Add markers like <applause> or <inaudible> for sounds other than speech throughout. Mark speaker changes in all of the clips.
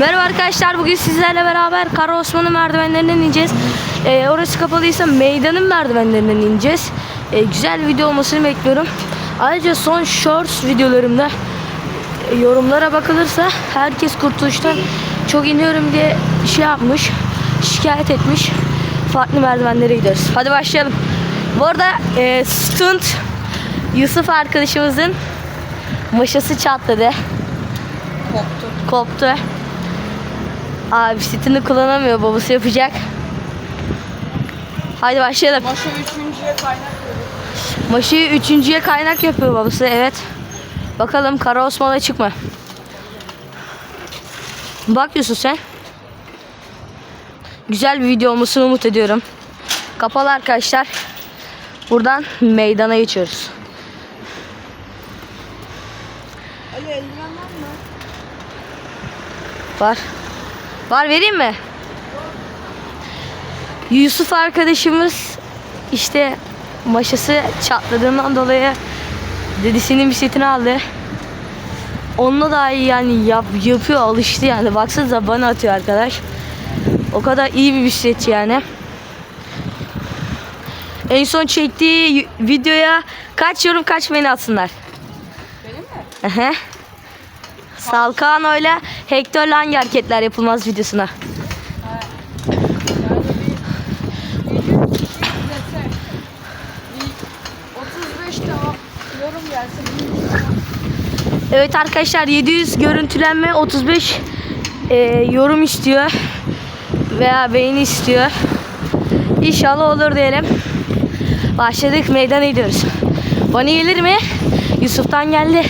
Speaker 1: Merhaba arkadaşlar bugün sizlerle beraber Kara Osman'ın merdivenlerinden ineceğiz. Ee, orası kapalıysa meydanın merdivenlerinden ineceğiz. Ee, güzel video olmasını bekliyorum. Ayrıca son shorts videolarımda e, yorumlara bakılırsa herkes kurtuluştan çok iniyorum diye şey yapmış. Şikayet etmiş. Farklı merdivenlere gidiyoruz. Hadi başlayalım. Bu arada e, stunt Yusuf arkadaşımızın maşası çatladı.
Speaker 2: Koptu.
Speaker 1: Koptu. Abi bisikletini kullanamıyor. Babası yapacak. Haydi başlayalım.
Speaker 2: Maşa üçüncüye kaynak veriyor.
Speaker 1: Maşıyı üçüncüye kaynak yapıyor babası. Evet. Bakalım Kara Osman açık mı? Bak Yusuf sen. Güzel bir video olmasını umut ediyorum. Kapalı arkadaşlar. Buradan meydana geçiyoruz.
Speaker 2: Ali eldiven var mı?
Speaker 1: Var. Var vereyim mi? Yusuf arkadaşımız işte maşası çatladığından dolayı dedesinin bisikletini aldı. Onunla da iyi yani yap, yapıyor alıştı yani. Baksanıza bana atıyor arkadaş. O kadar iyi bir bisikletçi yani. En son çektiği videoya kaç yorum kaç beğeni atsınlar.
Speaker 2: Benim mi?
Speaker 1: Salkano ile Hector'la hangi hareketler yapılmaz videosuna.
Speaker 2: Yani bir video izletse bir 35 tane yorum gelse bir
Speaker 1: Evet arkadaşlar 700 görüntülenme 35 e, yorum istiyor. Veya beğeni istiyor. İnşallah olur diyelim. Başladık meydana gidiyoruz. Bana gelir mi? Yusuf'tan geldi.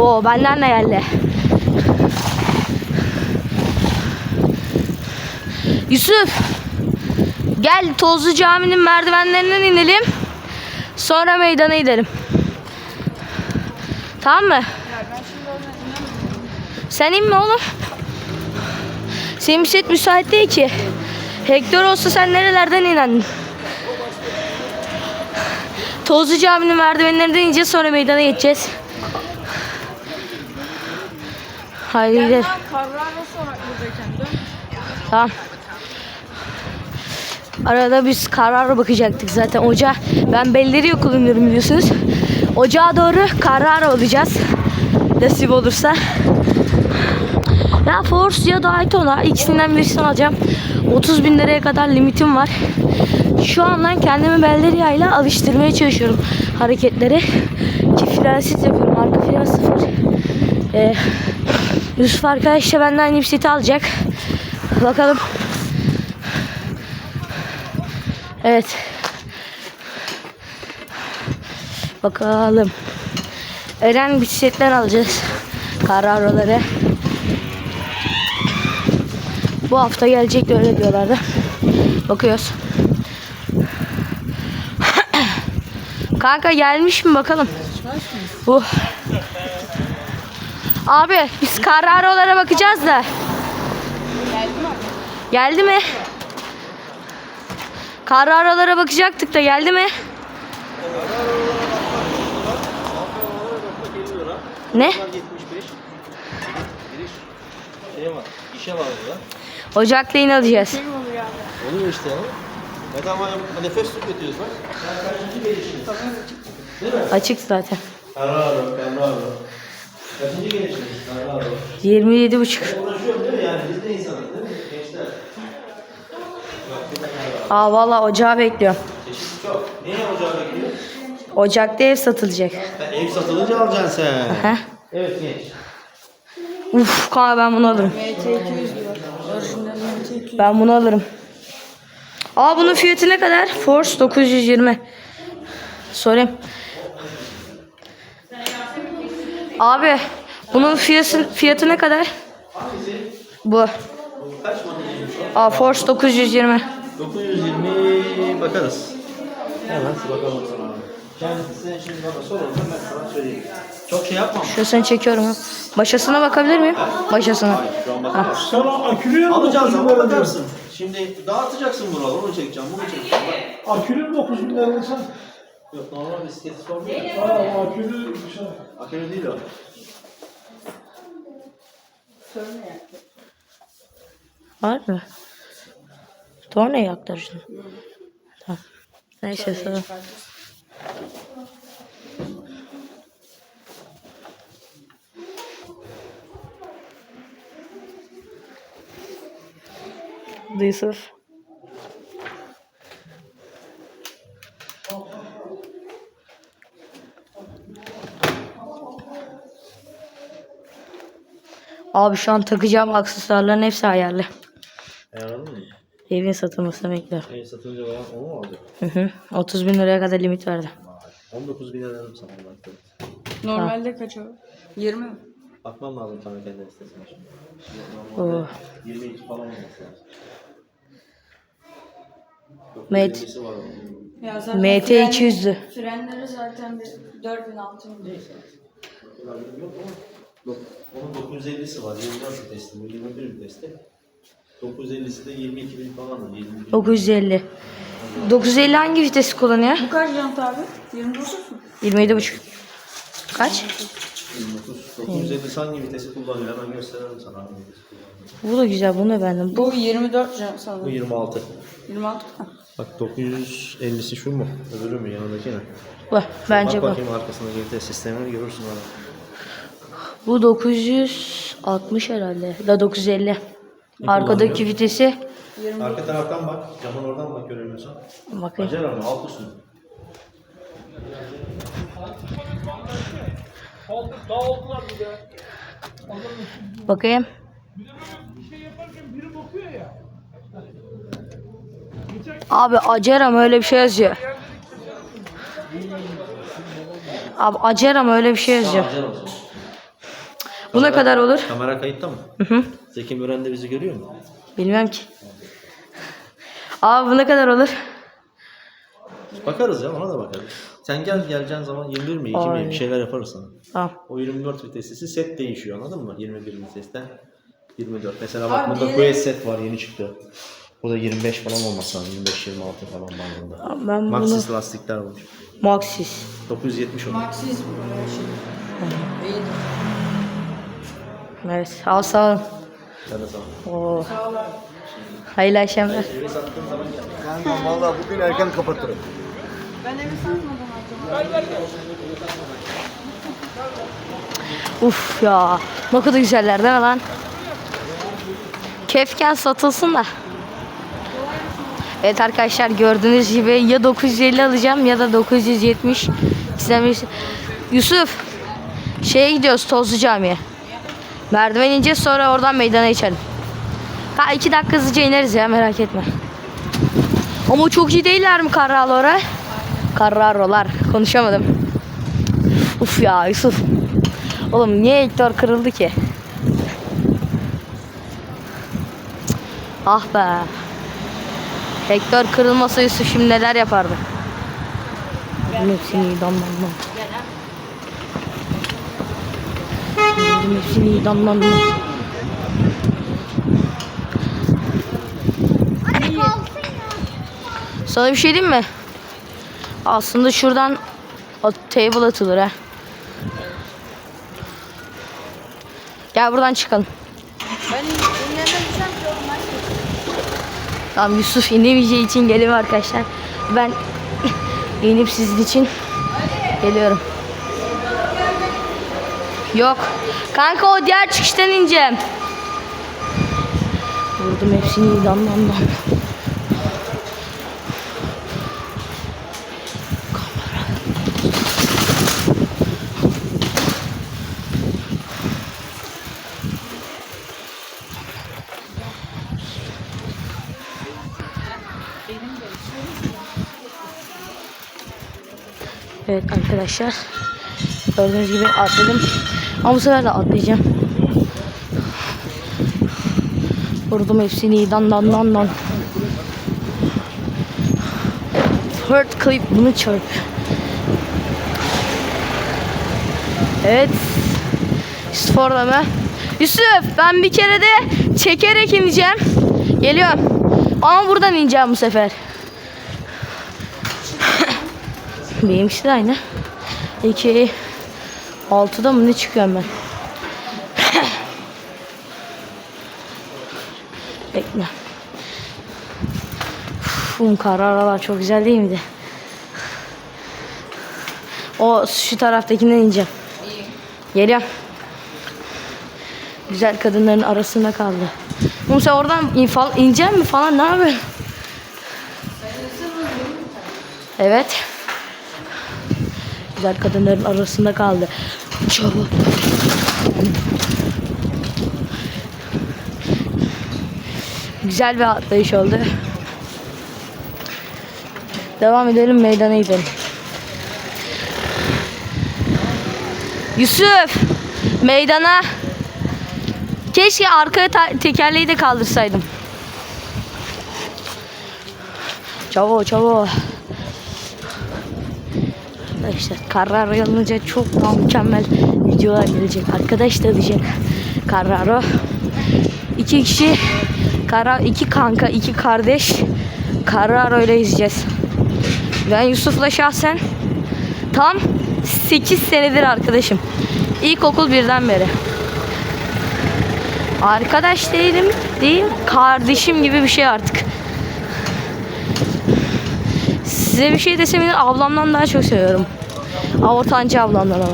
Speaker 1: O benden de geldi. Yusuf. Gel Tozlu Cami'nin merdivenlerinden inelim. Sonra meydana gidelim. Tamam mı? Sen inme oğlum. Senin bisiklet müsait değil ki. Hector olsa sen nerelerden inendin? Tozlu Cami'nin merdivenlerinden ineceğiz sonra meydana geçeceğiz. Haydi gidelim. Tamam. Arada biz karar bakacaktık zaten. Oca ben Belleri kullanıyorum biliyorsunuz. Ocağa doğru karar olacağız. Nasip olursa. Ya Force ya da Daytona ikisinden birisini alacağım. 30 bin liraya kadar limitim var. Şu andan kendimi Belleria ile alıştırmaya çalışıyorum hareketleri. Ki frensiz yapıyorum. Arka fren sıfır. Ee, Yusuf arkadaş da benden bisikleti alacak. Bakalım. Evet. Bakalım. Eren bisikletler alacağız. Kararları. Bu hafta gelecek de öyle diyorlardı. Bakıyoruz. Kanka gelmiş mi bakalım. Bu. Abi biz kararlara bakacağız da.
Speaker 2: Geldi mi?
Speaker 1: Geldi mi? Kararlara bakacaktık da geldi mi? Ne?
Speaker 3: 75. Giriş var. İşe var burada.
Speaker 1: Ocakla yine alacağız.
Speaker 2: Oluyor
Speaker 3: işte ya. Zaten ama nefes tüketiyoruz mi?
Speaker 1: Açık zaten.
Speaker 3: Kararo, kararo. Kaçıncı? Kararo.
Speaker 1: 27 buçuk.
Speaker 3: Uğraşıyorum değil mi yani? Biz de insanız değil mi? Gençler. Bak bir de kararo.
Speaker 1: Aa valla ocağı bekliyorum.
Speaker 3: Çeşit çok. Niye ocağa bekliyor?
Speaker 1: Ocakta ev satılacak.
Speaker 3: Ha, ev satılınca alacaksın sen.
Speaker 1: Heh.
Speaker 3: Evet genç.
Speaker 1: Uf kanka ben bunu alırım.
Speaker 2: MT200 diyor. Orijinal MT200.
Speaker 1: Ben bunu alırım. Aa bunun fiyatı ne kadar? Force 920. Sorayım. Abi bunun fiyatı, fiyatı ne kadar? Bu.
Speaker 3: Kaç?
Speaker 1: Aa Force 920.
Speaker 3: 920 bakarız. Hemen bakalım sana abi. Kendisi sen şimdi bana sorarsan ben sana söyleyeyim. Çok şey yapmam.
Speaker 1: Şurasını çekiyorum. ha. Başasına bakabilir miyim? Başasına.
Speaker 3: Şu an bakamaz.
Speaker 4: Sana akülüye mi
Speaker 3: Alacağın
Speaker 4: 9 bin
Speaker 3: zaman bakarsın. Şimdi dağıtacaksın buraları, onu çekeceğim, bunu çekeceğim. Bak.
Speaker 4: Akülü mü 9 bin lira alırsan?
Speaker 3: Yok normal bisikleti sormuyor.
Speaker 4: Ha, akülü bir şey.
Speaker 3: Akülü değil o.
Speaker 2: Sonra yaktı.
Speaker 1: Var mı? Tornayı yaktır şunu. Tamam. Neyse sonra. Yusuf. Abi şu an takacağım aksesuarların hepsi ayarlı.
Speaker 3: Ayarladın mı?
Speaker 1: Evin satılmasını bekliyorum.
Speaker 3: Ev satınca bayağı onu mu aldı?
Speaker 1: Hı hı. 30 bin liraya kadar limit verdi.
Speaker 3: 19 bin lira sana baktım.
Speaker 2: Normalde kaç o? 20 mi?
Speaker 3: Bakmam lazım sana kendi listesine şimdi.
Speaker 1: Oo.
Speaker 3: Normalde 22 falan olması lazım.
Speaker 1: Met.
Speaker 3: 950'si var onun.
Speaker 2: Ya zaten
Speaker 1: MT
Speaker 2: fren-
Speaker 1: 200'dü.
Speaker 2: Frenleri zaten bir 4000 6000 değil.
Speaker 3: Yok ama dok- onun 950'si var. 24 vitesli, bu 21 vitesli. 950'si de 22 bin falan da. 20 bin.
Speaker 1: 950. 950 hangi vitesi kullanıyor?
Speaker 2: Bu kaç jant abi? 29 mu?
Speaker 1: 27,5. Kaç?
Speaker 3: 29. 950'si hangi vitesi kullanıyor? Hemen gösteririm sana hangi vitesi kullanıyor.
Speaker 1: Bu da güzel. Bunu beğendim. Bu
Speaker 2: Bu 24 jant
Speaker 3: Bu
Speaker 2: sanırım.
Speaker 3: 26.
Speaker 2: 26 mı?
Speaker 3: Bak 950'si şu mu? Öbürü mü yanındaki ne?
Speaker 1: bu. Bence
Speaker 3: Bak
Speaker 1: bu.
Speaker 3: bakayım arkasındaki vites sistemini görürsün abi.
Speaker 1: Bu 960 herhalde. Da 950. Arkadaki
Speaker 3: kullanıyor?
Speaker 1: vitesi.
Speaker 3: Arka taraftan bak. Camın oradan bak göremiyorsan.
Speaker 1: Bakayım.
Speaker 3: Acar ama alt?
Speaker 1: Bakayım. Abi Aceram öyle bir şey yazıyor. Abi Aceram öyle bir şey yazıyor.
Speaker 3: Acar olsun.
Speaker 1: Bu ne kadar olur?
Speaker 3: Kamera kayıtta mı?
Speaker 1: Hı hı.
Speaker 3: Zeki Müren de bizi görüyor mu?
Speaker 1: Bilmem ki. Abi bu ne kadar olur?
Speaker 3: Bakarız ya ona da bakarız. Sen gel geleceğin zaman 21 mi 2 mi bir şeyler yaparız sana.
Speaker 1: Tamam.
Speaker 3: O 24 vitesisi set değişiyor anladın mı? 21 vitesten 24. Mesela bak
Speaker 2: Abi
Speaker 3: burada QS set var yeni çıktı. Bu da 25 falan olması lazım. 25-26 falan bandında.
Speaker 1: Ben bunu
Speaker 3: Maxxis lastikler var.
Speaker 1: Maxis.
Speaker 3: 970 olur.
Speaker 2: Maxis bu şey.
Speaker 1: Evet. Sağ.
Speaker 3: Ben de sana.
Speaker 1: Oo. Hayırlı akşamlar.
Speaker 3: Evi sattığın zaman gel.
Speaker 4: Kanka valla bugün erken kapatırım.
Speaker 2: Ben evi satmadan alacağım.
Speaker 1: Uf ya. Ne kadar güzeller değil mi lan? Kefken satılsın da. Evet arkadaşlar gördüğünüz gibi ya 950 alacağım ya da 970. İkisinden birisi. Yusuf. Şeye gidiyoruz Tozlu Cami'ye. Merdiven ineceğiz sonra oradan meydana geçelim. Ha iki dakika hızlıca ineriz ya merak etme. Ama çok iyi değiller mi Carraro'lar? Carraro'lar. Konuşamadım. Uf ya Yusuf. Oğlum niye Hector kırıldı ki? Ah be. Hector kırılmasa Yusuf şimdi neler yapardı? Bunun hepsini iyi iyi damlandım. Sana bir şey diyeyim mi? Aslında şuradan table atılır ha. Gel buradan çıkalım.
Speaker 2: Ben var.
Speaker 1: Tamam Yusuf inemeyeceği için geliyor arkadaşlar. Ben <laughs> inip sizin için geliyorum. Yok. Kanka o diğer çıkıştan ineceğim. Vurdum hepsini dam dam dam. Evet arkadaşlar. Gördüğünüz gibi atladım. Ama bu sefer de atlayacağım. Vurdum hepsini dan dan dan dan. Third clip bunu çarp. Evet. Yusuf mı? Yusuf ben bir kere de çekerek ineceğim. Geliyorum. Ama buradan ineceğim bu sefer. <laughs> Benimkisi de aynı. 2 6'da mı ne çıkıyorum ben? <coughs> Bekle. Uf, um, kararalar çok güzel değil miydi? O şu taraftakinden ineceğim. Geliyorum. Güzel kadınların arasında kaldı. Oğlum sen oradan infal, ineceksin mi falan ne yapıyorsun? Evet. Güzel kadınların arasında kaldı. Çabuk. Güzel bir atlayış oldu. Devam edelim meydana gidelim. Yusuf meydana keşke arkaya ta- tekerleği de kaldırsaydım. Çavo çavo. Arkadaşlar Carraro yanınca çok daha mükemmel videolar gelecek. Arkadaş da diyecek Carraro. İki kişi Kara iki kanka, iki kardeş Carraro ile izleyeceğiz. Ben Yusuf'la şahsen tam 8 senedir arkadaşım. İlkokul birden beri. Arkadaş değilim, değil, kardeşim gibi bir şey artık. Size bir şey desem ablamdan daha çok seviyorum. Aa, Ortancı ama.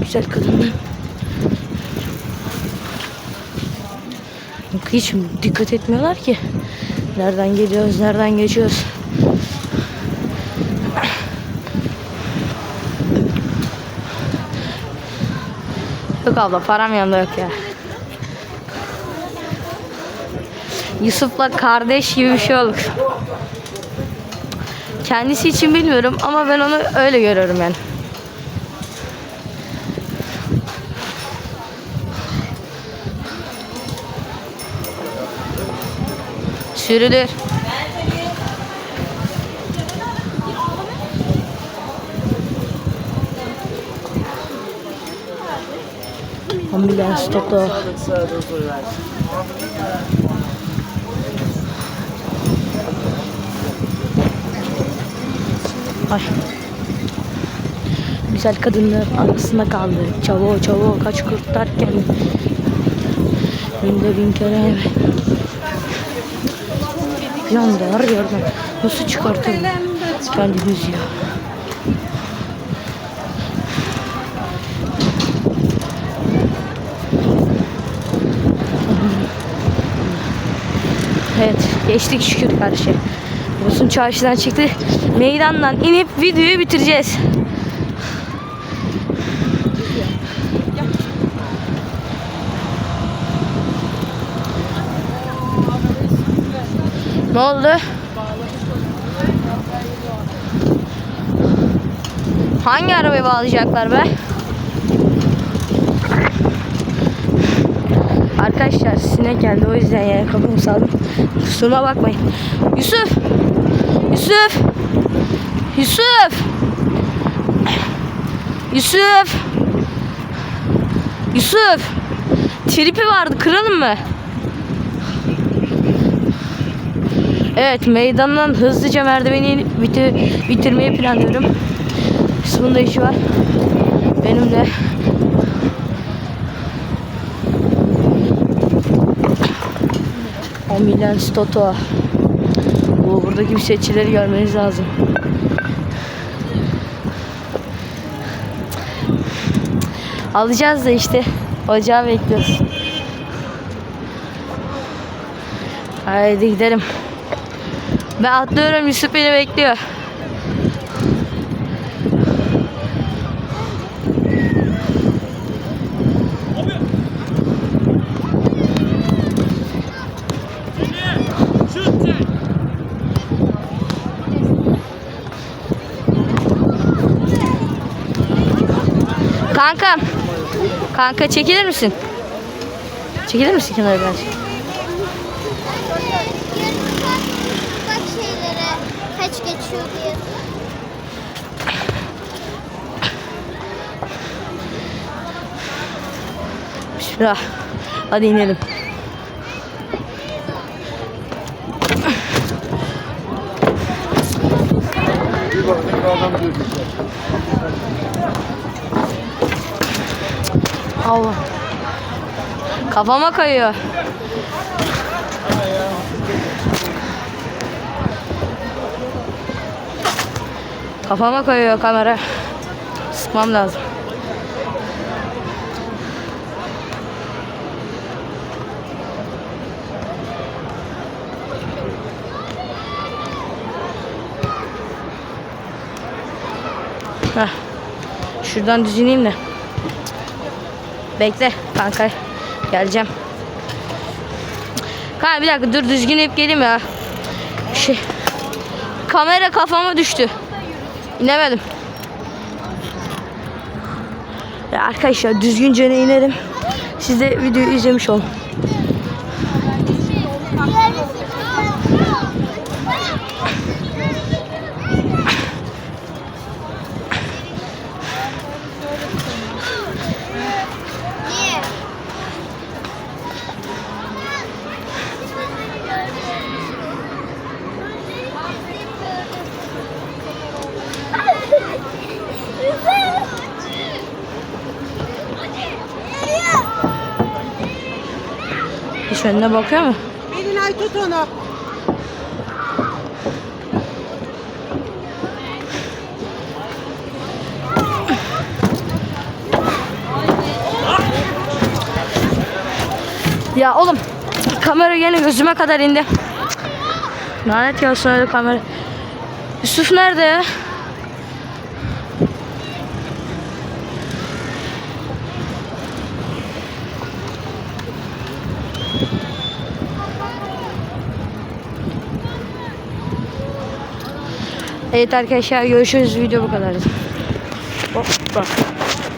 Speaker 1: Güzel kadın. Yok, Hiç dikkat etmiyorlar ki. Nereden geliyoruz, nereden geçiyoruz. Yok abla param yanında yok ya. Yusuf'la kardeş gibi bir şey olduk. Kendisi için bilmiyorum ama ben onu öyle görüyorum yani. Sürülür. Ambulans Toto. Ay. Güzel kadınlar arasında kaldı. Çavo çavo kaç kurtarken. Binde bin kere. Bir anda arıyorum. Nasıl çıkartırım kendimizi ya. Evet geçtik şükür karşı. Bursun çarşıdan çıktı. Meydandan inip videoyu bitireceğiz. Ne oldu? Hangi arabayı bağlayacaklar be? Arkadaşlar sinek geldi o yüzden yani kapımı saldım. Kusuruma bakmayın. Yusuf! Yusuf! Yusuf! Yusuf! Yusuf! Tripi vardı kıralım mı? Evet meydandan hızlıca merdiveni bitir, bitirmeyi planlıyorum. Yusuf'un da işi var. Benim de. Ambulans Toto. Bu buradaki bir seçileri görmeniz lazım. Alacağız da işte. Ocağı bekliyoruz. Haydi gidelim. Ben atlıyorum Yusuf beni bekliyor. Kanka. Kanka çekilir misin? Çekilir misin kenara?
Speaker 5: Yarın bak, bak şeylere kaç geçiyor diye.
Speaker 1: Bismillah. Hadi inelim.
Speaker 4: Bir baktık adam diyor.
Speaker 1: Allah. Kafama kayıyor. Kafama kayıyor kamera. Sıkmam lazım. Heh. Şuradan düzüneyim de. Bekle kanka. Geleceğim. Kanka bir dakika dur düzgün hep geleyim ya. Şey. Kamera kafama düştü. İnemedim. Ya arkadaşlar düzgünce inerim. Siz de videoyu izlemiş olun. Hiç önüne bakıyor mu?
Speaker 2: Belinay tut onu.
Speaker 1: Ya oğlum kamera yine gözüme kadar indi. Lanet olsun öyle kamera. Yusuf nerede ya? Evet arkadaşlar görüşürüz video bu kadar. Hoppa.